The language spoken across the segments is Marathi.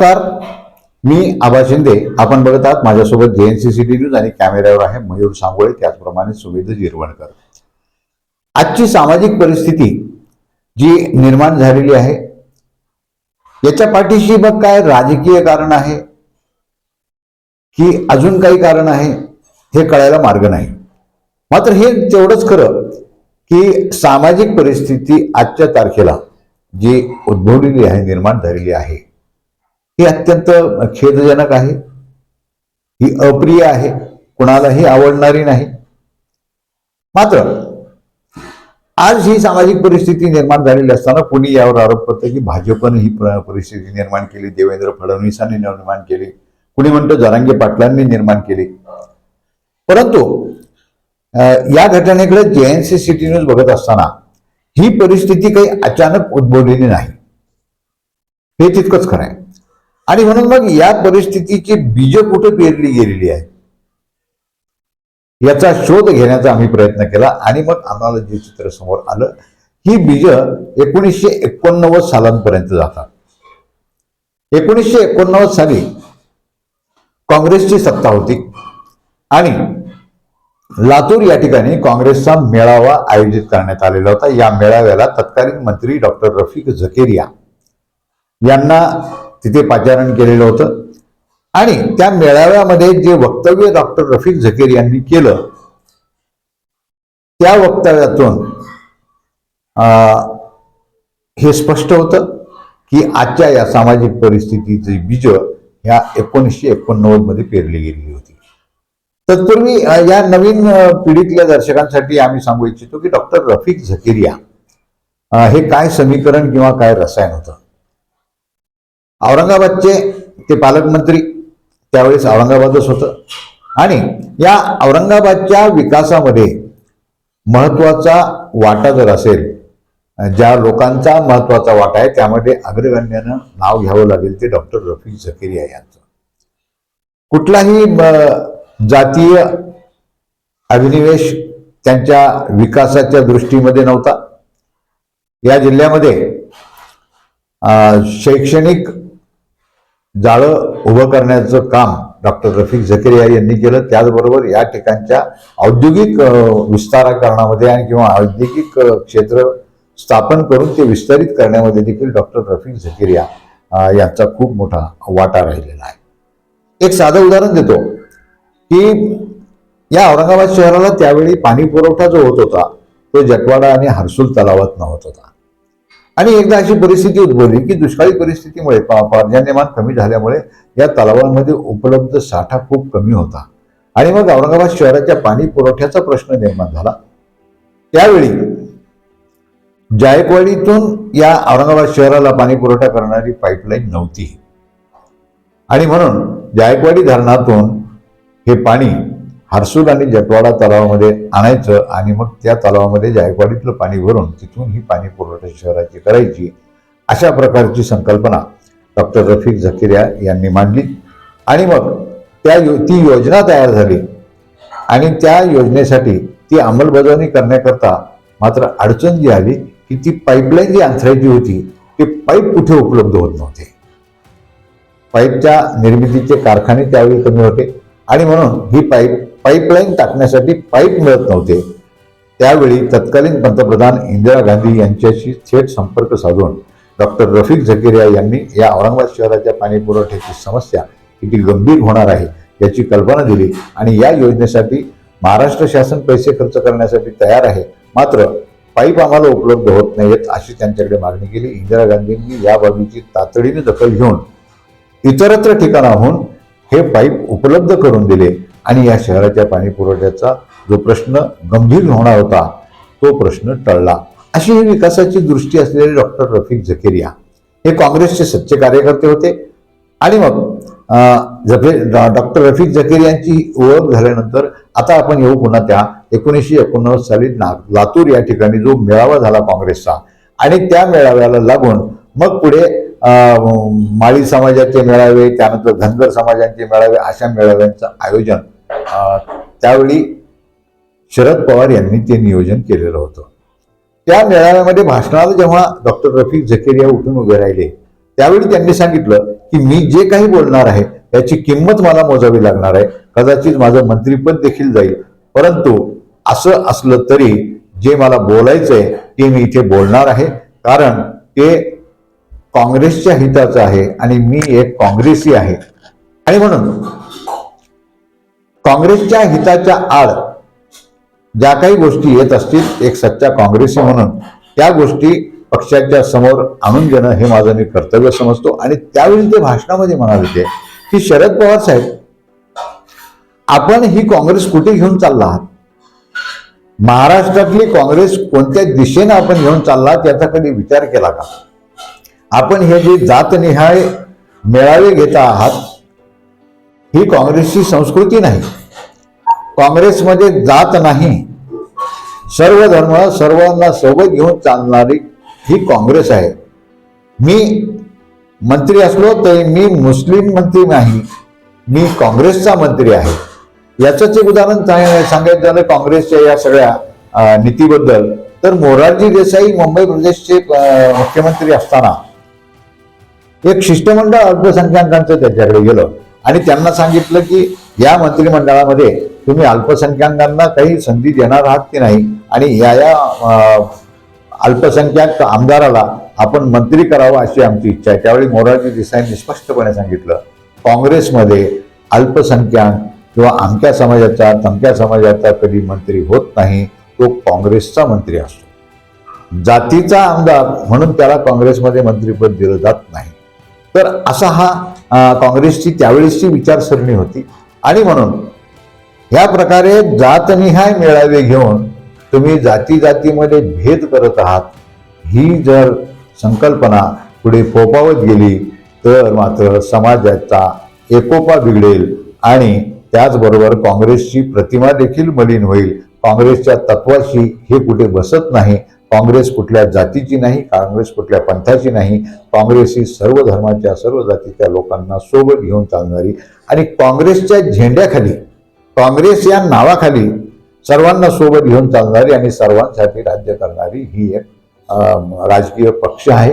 नमस्कार. मी आबा शिंदे. आपण बघत आहात माझ्यासोबत जेएनसी सिटी न्यूज आणि कॅमेऱ्यावर आहे मयूर सांगोळे त्याचप्रमाणे सुवेद जिरवणकर. आजची सामाजिक परिस्थिती जी निर्माण झालेली आहे याच्या पाठीशी मग काय राजकीय कारण आहे की अजून काही कारण आहे हे कळायला मार्ग नाही. मात्र हे तेवढंच खरं की सामाजिक परिस्थिती आजच्या तारखेला जी उद्भवलेली आहे निर्माण झालेली आहे ही अत्यंत खेदजनक आहे. ही अप्रिय आहे. कुणालाही आवडणारी नाही. मात्र आज ही सामाजिक परिस्थिती निर्माण झालेली असताना कुणी यावर आरोप करतं की भाजपनं ही परिस्थिती निर्माण केली देवेंद्र फडणवीसांनी निर्माण केली कुणी म्हणतं जरांगे पाटलांनी निर्माण केली. परंतु या घटनेकडे जेएनसी सिटी न्यूज बघत असताना ही परिस्थिती काही अचानक उद्भवलेली नाही. हे तितकंच खरं आहे. आणि म्हणून मग या परिस्थितीची बीज कुठे पेरली गेलेली आहे याचा शोध घेण्याचा आम्ही प्रयत्न केला आणि मग आम्हाला जे चित्र समोर आलं ही बीज एकोणीसशे एकोणनव्वद सालांपर्यंत जातात. एकोणीसशे एकोणनव्वद साली काँग्रेसची सत्ता होती आणि लातूर या ठिकाणी काँग्रेसचा मेळावा आयोजित करण्यात आलेला होता. या मेळाव्याला तत्कालीन मंत्री डॉक्टर रफिक झकेरिया यांना तिथे पाचारण केलेलं होतं. आणि त्या मेळाव्यामध्ये जे वक्तव्य डॉक्टर रफिक झकीर यांनी केलं त्या वक्तव्यातून अं, हे स्पष्ट होतं की आजच्या या सामाजिक परिस्थितीचे बीज ह्या एकोणीसशे एकोणनव्वदमध्ये पेरली गेलेली होती. तत्पूर्वी या नवीन पिढीतल्या दर्शकांसाठी आम्ही सांगू इच्छितो की डॉक्टर रफिक झकेरिया हे काय समीकरण किंवा काय रसायन होतं? औरंगाबादचे ते पालकमंत्री त्यावेळेस औरंगाबादच होतं. आणि या औरंगाबादच्या विकासामध्ये महत्त्वाचा वाटा जर असेल ज्या लोकांचा महत्त्वाचा वाटा आहे त्यामध्ये अग्रगण्यानं नाव घ्यावं लागेल ते डॉक्टर रफी झकेरिया यांचं. कुठलाही जातीय अभिनिवेश त्यांच्या विकासाच्या दृष्टीमध्ये नव्हता. या जिल्ह्यामध्ये अं, शैक्षणिक जाळं उभं करण्याचं काम डॉक्टर रफिक झकेरिया यांनी केलं. त्याचबरोबर या ठिकाणच्या औद्योगिक विस्ताराकरणामध्ये आणि किंवा औद्योगिक क्षेत्र स्थापन करून ते विस्तारित करण्यामध्ये देखील डॉक्टर रफिक झकेरिया यांचा खूप मोठा वाटा राहिलेला आहे. एक साधं उदाहरण देतो की या औरंगाबाद शहराला त्यावेळी पाणी पुरवठा जो होत होता तो जटवाडा आणि हर्सुल तलावात होत होता. आणि एकदा अशी परिस्थिती उद्भवली की दुष्काळी परिस्थितीमुळे पा- पर्जन्यमान कमी झाल्यामुळे या तलावांमध्ये उपलब्ध साठा खूप कमी होता. आणि मग औरंगाबाद शहराच्या पाणी पुरवठ्याचा प्रश्न निर्माण झाला. त्यावेळी जायकवाडीतून या औरंगाबाद शहराला पाणी पुरवठा करणारी पाईपलाईन नव्हती. आणि म्हणून जायकवाडी धरणातून हे पाणी हर्सुल आणि जटवाडा तलावामध्ये आणायचं आणि मग त्या तलावामध्ये जायकवाडीतलं पाणी भरून तिथून ही पाणी पुरवठा शहराची करायची अशा प्रकारची संकल्पना डॉक्टर रफिक झकिरिया यांनी मांडली. आणि मग त्या यो ती योजना तयार झाली. आणि त्या योजनेसाठी ती अंमलबजावणी करण्याकरता मात्र अडचण जी आली की ती पाईपलाईन जी अंथरायची होती ते पाईप कुठे उपलब्ध होत नव्हते. पाईपच्या निर्मितीचे कारखाने त्यावेळी कमी होते. आणि म्हणून ही पाईप पाईपलाईन टाकण्यासाठी पाईप मिळत नव्हते. त्यावेळी तत्कालीन पंतप्रधान इंदिरा गांधी यांच्याशी थेट संपर्क साधून डॉक्टर रफिक झकेरिया यांनी या औरंगाबाद शहराच्या पाणी पुरवठ्याची समस्या किती गंभीर होणार आहे याची कल्पना दिली आणि या योजनेसाठी महाराष्ट्र शासन पैसे खर्च करण्यासाठी तयार आहे. मात्र पाईप आम्हाला उपलब्ध होत नाहीत अशी त्यांच्याकडे मागणी केली. इंदिरा गांधींनी या बाबीची तातडीने दखल घेऊन इतरत्र ठिकाणाहून हे पाईप उपलब्ध करून दिले. आणि या शहराच्या पाणी पुरवठ्याचा जो प्रश्न गंभीर होणार होता तो प्रश्न टळला. अशी ही विकासाची दृष्टी असलेले डॉक्टर रफिक झकेरिया हे काँग्रेसचे सच्चे कार्यकर्ते होते. आणि मग जफे- डॉक्टर रफिक झकेरियांची ओळख झाल्यानंतर आता आपण येऊ पुन्हा त्या एकोणीसशे एकोणनव्वद साली ना लातूर या ठिकाणी जो मेळावा झाला काँग्रेसचा. आणि त्या मेळाव्याला लागून मग पुढे माळी समाजाचे मेळावे त्यानंतर धनगर समाजांचे मेळावे अशा मेळाव्यांचं आयोजन त्यावेळी शरद पवार यांनी ते नियोजन केलेलं होतं. त्या मेळाव्यामध्ये भाषणाला जेव्हा डॉक्टर रफीक झकेरिया उठून उभे राहिले त्यावेळी त्यांनी सांगितलं की मी जे काही बोलणार आहे त्याची किंमत मला मोजावी लागणार आहे. कदाचित माझं मंत्रीपद देखील जाईल. परंतु असं असलं तरी जे मला बोलायचंय ते मी इथे बोलणार आहे. कारण ते काँग्रेसच्या हिताचं आहे आणि मी एक काँग्रेसी आहे. आणि म्हणून काँग्रेसच्या हिताच्या आड ज्या काही गोष्टी येत असतील एक सच्चा काँग्रेसी म्हणून त्या गोष्टी पक्षाच्या समोर आणून घेणं हे माझं मी कर्तव्य समजतो. आणि त्यावेळी ते भाषणामध्ये म्हणाले ते की शरद पवार साहेब आपण ही काँग्रेस कुठे घेऊन चालला आहात? महाराष्ट्रातली काँग्रेस कोणत्या दिशेनं आपण घेऊन चालला त्याचा कधी विचार केला का? आपण हे जे जातनिहाय मेळावे घेता आहात ही काँग्रेसची संस्कृती नाही. काँग्रेसमध्ये जात नाही. सर्व धर्म सर्वांना सोबत घेऊन चालणारी ही काँग्रेस आहे. मी मंत्री असलो तरी मी मुस्लिम मंत्री नाही. मी काँग्रेसचा मंत्री आहे. याचंच एक उदाहरण सांग- सांगायचं झालं काँग्रेसच्या या सगळ्या नीतीबद्दल. तर मोरारजी देसाई मुंबई प्रदेशचे मुख्यमंत्री असताना एक शिष्टमंडळ अल्पसंख्याकांचं त्याच्याकडे गेलं. आणि त्यांना सांगितलं की या मंत्रिमंडळामध्ये तुम्ही अल्पसंख्याकांना काही संधी देणार आहात की नाही? आणि या या अल्पसंख्याक आमदाराला आपण मंत्री करावं अशी आमची इच्छा आहे. त्यावेळी मोरारजी देसाईंनी स्पष्टपणे सांगितलं काँग्रेसमध्ये अल्पसंख्याक किंवा आमक्या समाजाचा तमक्या समाजाचा कधी मंत्री होत नाही तो काँग्रेसचा मंत्री असतो. जातीचा आमदार म्हणून त्याला काँग्रेसमध्ये मंत्रीपद दिलं जात नाही. तर असा हा काँग्रेसची त्यावेळेसची विचारसरणी होती. आणि म्हणून ह्या प्रकारे जातनिहाय मेळावे घेऊन तुम्ही जाती जातीमध्ये भेद करत आहात. ही जर संकल्पना पुढे फोपावत गेली तर मात्र समाजाचा एकोपा बिघडेल आणि त्याचबरोबर काँग्रेसची प्रतिमा देखील मलिन होईल. काँग्रेसच्या तत्वाशी हे कुठे बसत नाही. काँग्रेस कुठल्या जातीची नाही काँग्रेस कुठल्या पंथाची नाही. काँग्रेस ही सर्व धर्माच्या सर्व जातीच्या लोकांना सोबत घेऊन चालणारी आणि काँग्रेसच्या झेंड्याखाली काँग्रेस या नावाखाली सर्वांना सोबत घेऊन चालणारी आणि सर्वांसाठी राज्य करणारी ही एक अं, राजकीय पक्ष आहे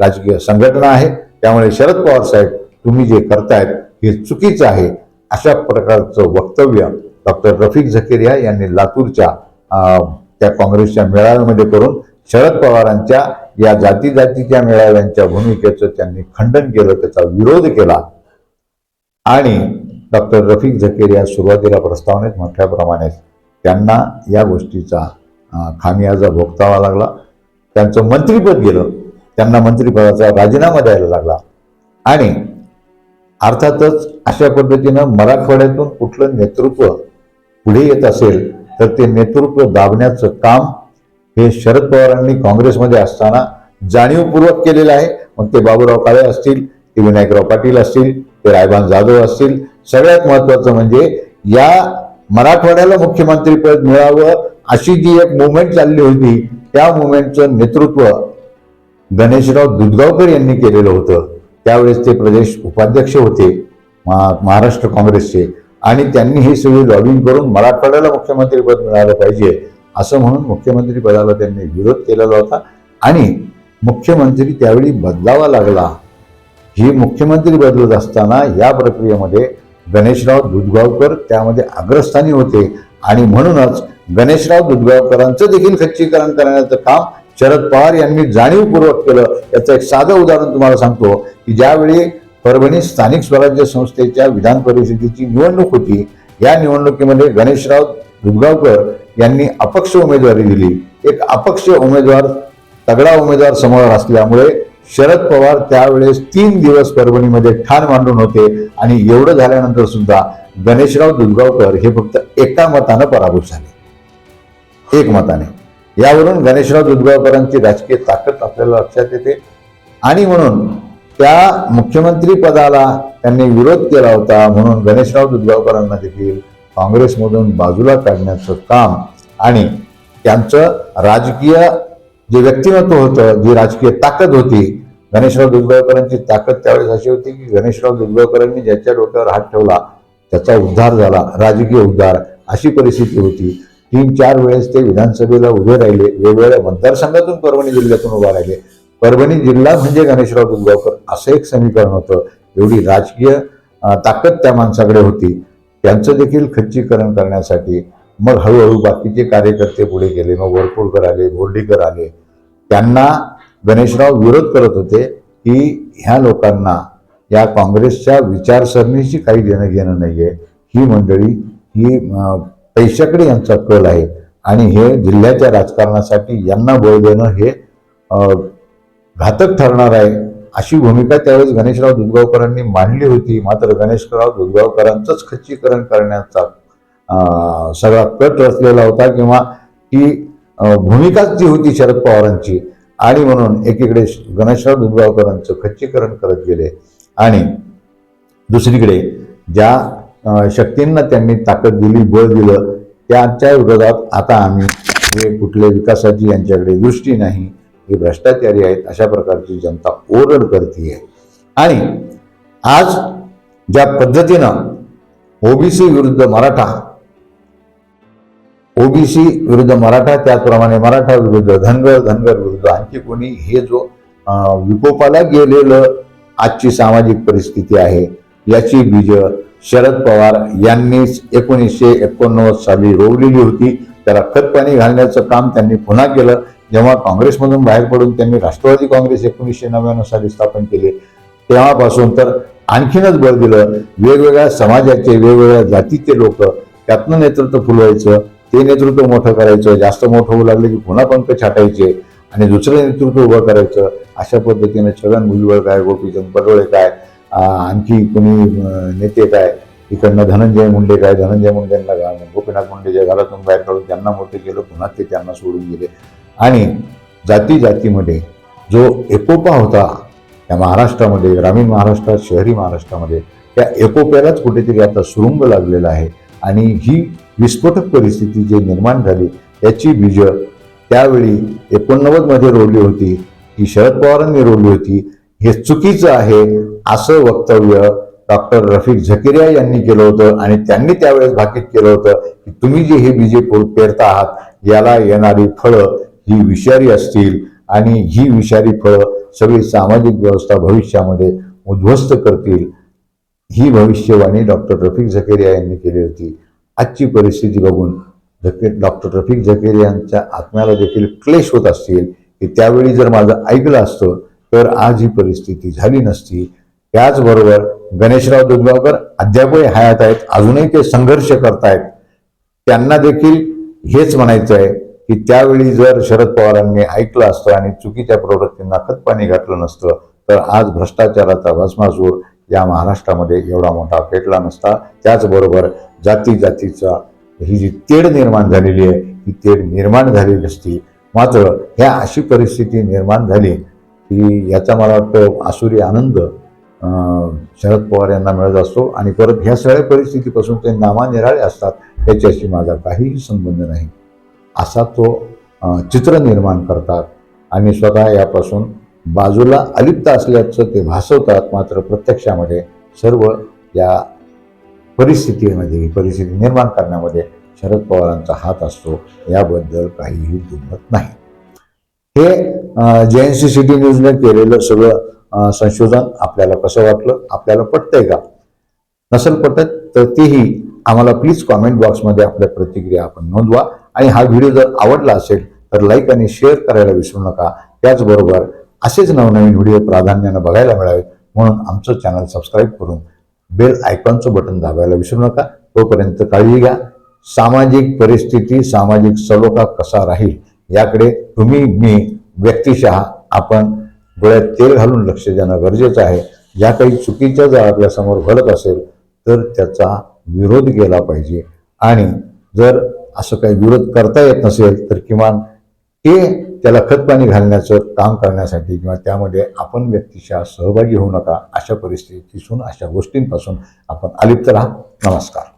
राजकीय संघटना आहे. त्यामुळे शरद पवार साहेब तुम्ही जे करतायत हे चुकीचं आहे. अशा प्रकारचं वक्तव्य डॉक्टर रफिक झकेरिया यांनी लातूरच्या अं, त्या काँग्रेसच्या मेळाव्यामध्ये करून शरद पवारांच्या या जाती जातीच्या मेळाव्यांच्या भूमिकेचं त्यांनी खंडन केलं त्याचा विरोध केला. आणि डॉक्टर रफिक झकेरिया सुरुवातीला प्रस्तावनेत म्हटल्याप्रमाणेच त्यांना या गोष्टीचा खामियाजा भोगतावा लागला. त्यांचं मंत्रीपद गेलं. त्यांना मंत्रिपदाचा राजीनामा द्यायला लागला. आणि अर्थातच अशा पद्धतीनं मराठवाड्यातून कुठलं नेतृत्व पुढे येत असेल तर ते नेतृत्व दाबण्याचं काम हे शरद पवारांनी काँग्रेसमध्ये असताना जाणीवपूर्वक केलेलं आहे. मग ते बाबूराव काळे असतील ते विनायकराव पाटील असतील ते रायबान जाधव असतील सगळ्यात महत्वाचं म्हणजे या मराठवाड्याला मुख्यमंत्रीपद मिळावं अशी जी एक मुवमेंट चालली होती त्या मुवमेंटचं नेतृत्व गणेशराव दुधगावकर यांनी केलेलं होतं. त्यावेळेस ते प्रदेश उपाध्यक्ष होते महाराष्ट्र काँग्रेसचे. आणि त्यांनी ही सगळी लॉबिंग करून मराठवाड्याला मुख्यमंत्रीपद मिळालं पाहिजे असं म्हणून मुख्यमंत्री पदाला त्यांनी विरोध केलेला होता. आणि मुख्यमंत्री त्यावेळी बदलावा लागला. ही मुख्यमंत्री बदलत असताना या प्रक्रियेमध्ये गणेशराव दुधगावकर त्यामध्ये अग्रस्थानी होते. आणि म्हणूनच गणेशराव दुधगावकरांचं देखील खच्चीकरण करण्याचं काम शरद पवार यांनी जाणीवपूर्वक केलं. याचं एक साधं उदाहरण तुम्हाला सांगतो की ज्यावेळी परभणी स्थानिक स्वराज्य संस्थेच्या विधान परिषदेची निवडणूक होती या निवडणुकीमध्ये गणेशराव दुधगावकर यांनी अपक्ष उमेदवारी दिली. एक अपक्ष उमेदवार तगडा उमेदवार समोर असल्यामुळे शरद पवार त्यावेळेस तीन दिवस परभणीमध्ये ठाण मांडून होते आणि एवढं झाल्यानंतर सुद्धा गणेशराव दुधगावकर हे फक्त एका मतानं पराभूत झाले. एक मताने. यावरून गणेशराव दुधगावकरांची राजकीय ताकद आपल्याला लक्षात येते. आणि म्हणून त्या मुख्यमंत्री पदाला त्यांनी विरोध केला होता म्हणून गणेशराव दुधगावकरांना देखील काँग्रेसमधून बाजूला काढण्याचं काम आणि त्यांचं राजकीय जे व्यक्तिमत्व होतं जी राजकीय ताकद होती गणेशराव दुधगावकरांची ताकद त्यावेळेस अशी होती की गणेशराव दुधगावकरांनी ज्याच्या डोक्यावर हात ठेवला त्याचा उद्धार झाला राजकीय उद्धार अशी परिस्थिती होती. तीन चार वेळेस ते विधानसभेला उभे राहिले वेगवेगळ्या मतदारसंघातून परभणी जिल्ह्यातून उभा राहिले. परभणी जिल्हा म्हणजे गणेशराव दुधगावकर असं एक समीकरण होतं. एवढी राजकीय ताकद त्या माणसाकडे होती. त्यांचं देखील खच्चीकरण करण्यासाठी मग हळूहळू बाकीचे कार्यकर्ते पुढे गेले मग वरपुडकर आले बोर्डीकर आले. त्यांना गणेशराव विरोध करत होते की ह्या लोकांना या काँग्रेसच्या विचारसरणीशी काही देणं घेणं नाही आहे ही मंडळी ही पैशाकडे यांचा कल आहे. आणि हे जिल्ह्याच्या राजकारणासाठी यांना बळ देणं हे घातक ठरणार आहे. अशी भूमिका त्यावेळेस गणेशराव दुधगावकरांनी मांडली होती. मात्र गणेशराव दुधगावकरांचंच खच्चीकरण करण्याचा सगळा कट रचलेला होता किंवा ती भूमिकाच जी होती शरद पवारांची आणि म्हणून एकीकडे गणेशराव दुधगावकरांचं खच्चीकरण करत गेले आणि दुसरीकडे ज्या शक्तींना त्यांनी ताकद दिली बळ दिलं त्यांच्या विरोधात आता आम्ही हे कुठले विकासाची यांच्याकडे दृष्टी नाही हे भ्रष्टाचारी आहेत अशा प्रकारची जनता ओरड करते आणि आज ज्या पद्धतीनं ओबीसी विरुद्ध मराठा ओबीसी विरुद्ध मराठा त्याचप्रमाणे मराठा विरुद्ध धनगर धनगर विरुद्ध आणखी कोणी हे जो विकोपाला गेलेलं आजची सामाजिक परिस्थिती आहे याची बीज शरद पवार यांनीच एकोणीसशे एकोणनव्वद साली रोवलेली होती. त्याला खतपाणी घालण्याचं काम त्यांनी पुन्हा केलं. जेव्हा काँग्रेसमधून बाहेर पडून त्यांनी राष्ट्रवादी काँग्रेस एकोणीसशे नव्याण्णव साली स्थापन केले तेव्हापासून तर आणखीनच बळ दिलं. वेगवेगळ्या समाजाचे वेगवेगळ्या जातीचे लोक त्यातनं नेतृत्व फुलवायचं. ते नेतृत्व मोठं करायचं जास्त मोठं होऊ लागलं की पुन्हा पंख छाटायचे आणि दुसरं नेतृत्व उभं करायचं अशा पद्धतीनं छगन भुजबळ काय गोपीचंद पडोळे काय आणखी कोणी नेते काय इकडनं धनंजय मुंडे काय धनंजय मुंडेंना गोपीनाथ गोपीनाथ मुंडेच्या घरातून बाहेर काढून त्यांना मोठे केलं पुन्हा ते त्यांना सोडून गेले. आणि जाती जातीमध्ये जो एकोपा होता त्या महाराष्ट्रामध्ये ग्रामीण महाराष्ट्रात शहरी महाराष्ट्रामध्ये त्या एकोप्यालाच कुठेतरी आता सुरुंग लागलेला आहे. आणि ही विस्फोटक परिस्थिती जे निर्माण झाली याची बीज त्यावेळी एकोणनव्वदमध्ये रोवली होती. ही शरद पवारांनी रोवली होती. हे चुकीचं आहे असं वक्तव्य डॉक्टर रफिक झकेरिया यांनी केलं होतं आणि त्यांनी त्यावेळेस भाकीत केलं होतं की तुम्ही जे हे बीजे पेरता आहात याला येणारी फळं ही विषारी असतील आणि ही विषारी फळं सगळी सामाजिक व्यवस्था भविष्यामध्ये उद्ध्वस्त करतील. ही भविष्यवाणी डॉक्टर रफिक झकेरिया यांनी केली होती. आजची परिस्थिती बघून झके डॉक्टर रफिक झकेरिया यांच्या आत्म्याला देखील क्लेश होत असतील की त्यावेळी जर माझं ऐकलं असतं तर आज ही परिस्थिती झाली नसती. त्याचबरोबर गणेशराव दुधगावकर अद्यापही हयात आहेत अजूनही ते संघर्ष करतायत. त्यांना देखील हेच म्हणायचं आहे की त्यावेळी जर शरद पवारांनी ऐकलं असतं आणि चुकीच्या प्रवृत्तींना खतपाणी घातलं नसतं तर आज भ्रष्टाचाराचा भस्मासूर या महाराष्ट्रामध्ये एवढा मोठा पेटला नसता. त्याचबरोबर जाती जातीचा ही जी तेढ निर्माण झालेली आहे ही तेढ निर्माण झालेली असती. मात्र ह्या अशी परिस्थिती निर्माण झाली की याचा मला वाटतं आसुरी आनंद शरद पवार यांना मिळत असतो. आणि परत ह्या सगळ्या परिस्थितीपासून ते नामानिराळे असतात त्याच्याशी माझा काहीही संबंध नाही. असा तो चित्र निर्माण करतात. आणि स्वतः यापासून बाजूला अलिप्त असल्याचं ते भासवतात मात्र प्रत्यक्षामध्ये सर्व या परिस्थितीमध्ये ही परिस्थिती निर्माण करण्यामध्ये शरद पवारांचा हात असतो याबद्दल काहीही दुमत नाही. हे जे एन सी सिटी न्यूजने केलेलं सगळं संशोधन आपल्याला कसं वाटलं? आपल्याला पटतंय का? नसेल पटत तर तेही आम्हाला प्लीज कॉमेंट बॉक्समध्ये आपल्या प्रतिक्रिया आपण नोंदवा. आणि हा व्हिडिओ जर आवडला असेल तर लाईक आणि शेअर करायला विसरू नका. त्याचबरोबर असेच नवनवीन व्हिडिओ प्राधान्यानं बघायला मिळावे म्हणून आमचं चॅनल सबस्क्राईब करून बेल आयकॉनचं बटन दाबायला विसरू नका. तोपर्यंत काळजी घ्या. सामाजिक परिस्थिती सामाजिक सलोखा कसा राहील याकडे तुम्ही मी व्यक्तिशः आपण डोळ्यात तेल घालून लक्ष देणं गरजेचं आहे. ज्या काही चुकीच्या जर आपल्यासमोर घडत असेल तर त्याचा विरोध केला पाहिजे. आणि जर असं काही विरोध करता येत नसेल तर किमान ते त्याला खतपाणी घालण्याचं काम करण्यासाठी किंवा त्यामध्ये आपण व्यक्तिशः सहभागी होऊ नका अशा परिस्थितीतून अशा गोष्टींपासून आपण अलिप्त राहा. नमस्कार.